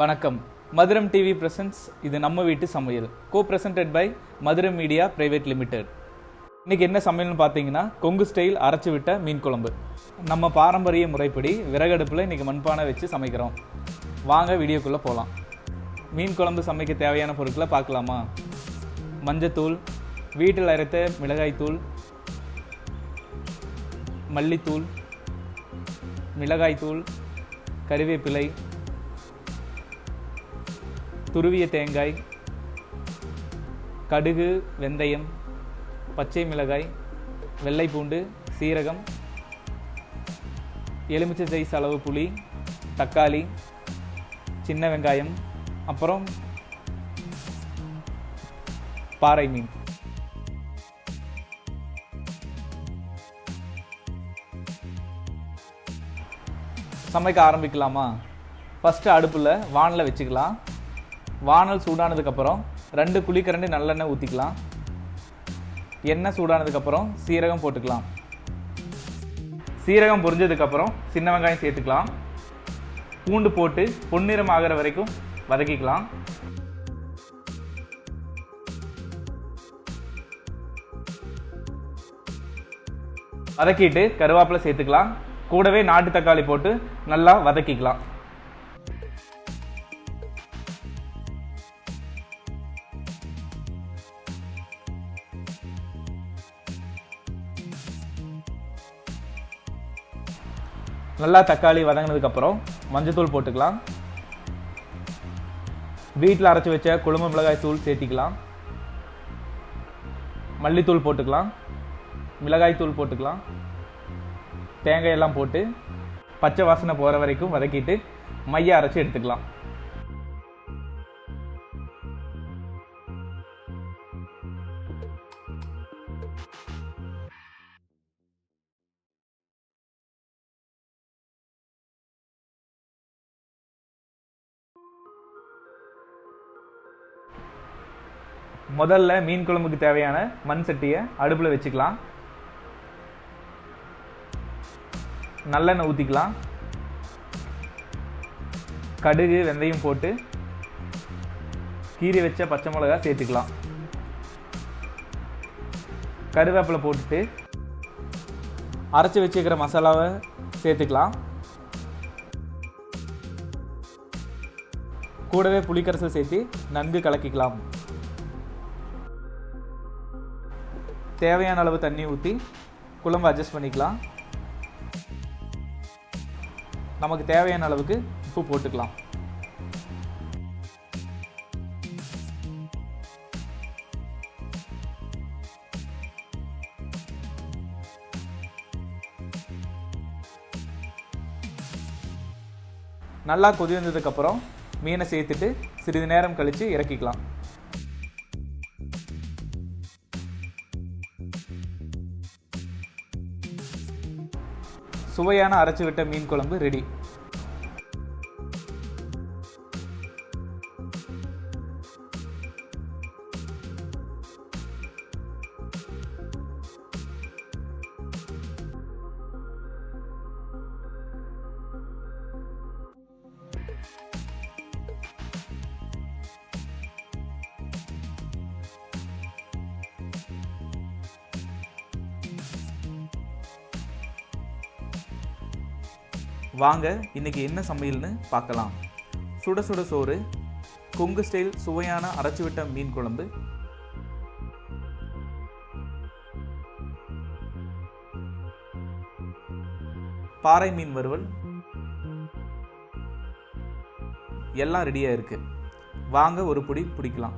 வணக்கம். மதுரம் TV presence இது நம்ம வீட்டு சமையல். Co presented by Madhuram media private limited. இன்றைக்கி என்ன சமையல்னு பார்த்தீங்கன்னா கொங்கு ஸ்டைல் அரைச்சி விட்ட மீன் குழம்பு. நம்ம பாரம்பரிய முறைப்படி விறகடுப்பில் இன்றைக்கி மண்பானை வச்சு சமைக்கிறோம். வாங்க வீடியோக்குள்ளே போகலாம் மீன் குழம்பு சமைக்க தேவையான பொருட்களை பார்க்கலாமா? மஞ்சத்தூள் வீட்டில் அரைத்த மிளகாய்த்தூள் மல்லித்தூள் மிளகாய்த்தூள் கருவேப்பிலை துருவிய தேங்காய் கடுகு வெந்தயம் பச்சை மிளகாய் வெள்ளை பூண்டு சீரகம் எலுமிச்சை சைஸ் அளவு புளி தக்காளி சின்ன வெங்காயம் அப்புறம் பாறை மீன். சமைக்க ஆரம்பிக்கலாமா? ஃபஸ்ட்டு அடுப்பில் வானில் வச்சுக்கலாம். வானல் சூடானதுக்கப்புறம் ரெண்டு குழிக்கரண்டி நல்லெண்ணெய் ஊற்றிக்கலாம் எண்ணெய் சூடானதுக்கப்புறம் சீரகம் போட்டுக்கலாம். சீரகம் பொரிஞ்சதுக்கப்புறம் சின்ன வெங்காயம் சேர்த்துக்கலாம். பூண்டு போட்டு பொன்னிறம் ஆகிற வரைக்கும் வதக்கிக்கலாம். வதக்கிட்டு கருவேப்பிலை சேர்த்துக்கலாம். கூடவே நாட்டு தக்காளி போட்டு நல்லா வதக்கிக்கலாம். நல்லா தக்காளி வதங்கினதுக்கப்புறம் மஞ்சத்தூள் போட்டுக்கலாம். வீட்டில் அரைச்சி வச்ச குழம்பு மிளகாய் தூள் சேர்த்திக்கலாம். மல்லித்தூள் போட்டுக்கலாம். மிளகாய் தூள் போட்டுக்கலாம். தேங்காய் எல்லாம் போட்டு பச்சை வாசனை போகிற வரைக்கும் வதக்கிட்டு மைய அரைச்சி எடுத்துக்கலாம். முதல்ல மீன் குழம்புக்கு தேவையான மண் சட்டியை அடுப்பில் வச்சுக்கலாம். நல்லெண்ணெய் ஊற்றிக்கலாம் கடுகு வெந்தயம் போட்டு கீரி வச்ச பச்சை மிளகா சேர்த்துக்கலாம். கருவேப்பிலை போட்டுட்டு அரைச்சி வச்சுக்கிற மசாலாவை சேர்த்துக்கலாம். கூடவே புளிக்கரசல் சேர்த்து நன்கு கலக்கிக்கலாம். தேவையான அளவு தண்ணி ஊற்றி குழம்பு அட்ஜஸ்ட் பண்ணிக்கலாம். நமக்கு தேவையான அளவுக்கு உப்பு போட்டுக்கலாம். நல்லா கொதி வந்ததுக்கப்புறம் மீனை சேர்த்துட்டு சிறிது நேரம் கழித்து இறக்கிக்கலாம். சுவையான அரைச்சு விட்ட மீன் குழம்பு ரெடி வாங்க இன்னைக்கு என்ன சமையல்னு பார்க்கலாம். சுட சுட சோறு கொங்கு ஸ்டைல் சுவையான அரைச்சு விட்ட மீன் குழம்பு. பாறை மீன் வறுவல். எல்லாம் ரெடியாக இருக்குது வாங்க ஒரு பொடி பிடிக்கலாம்.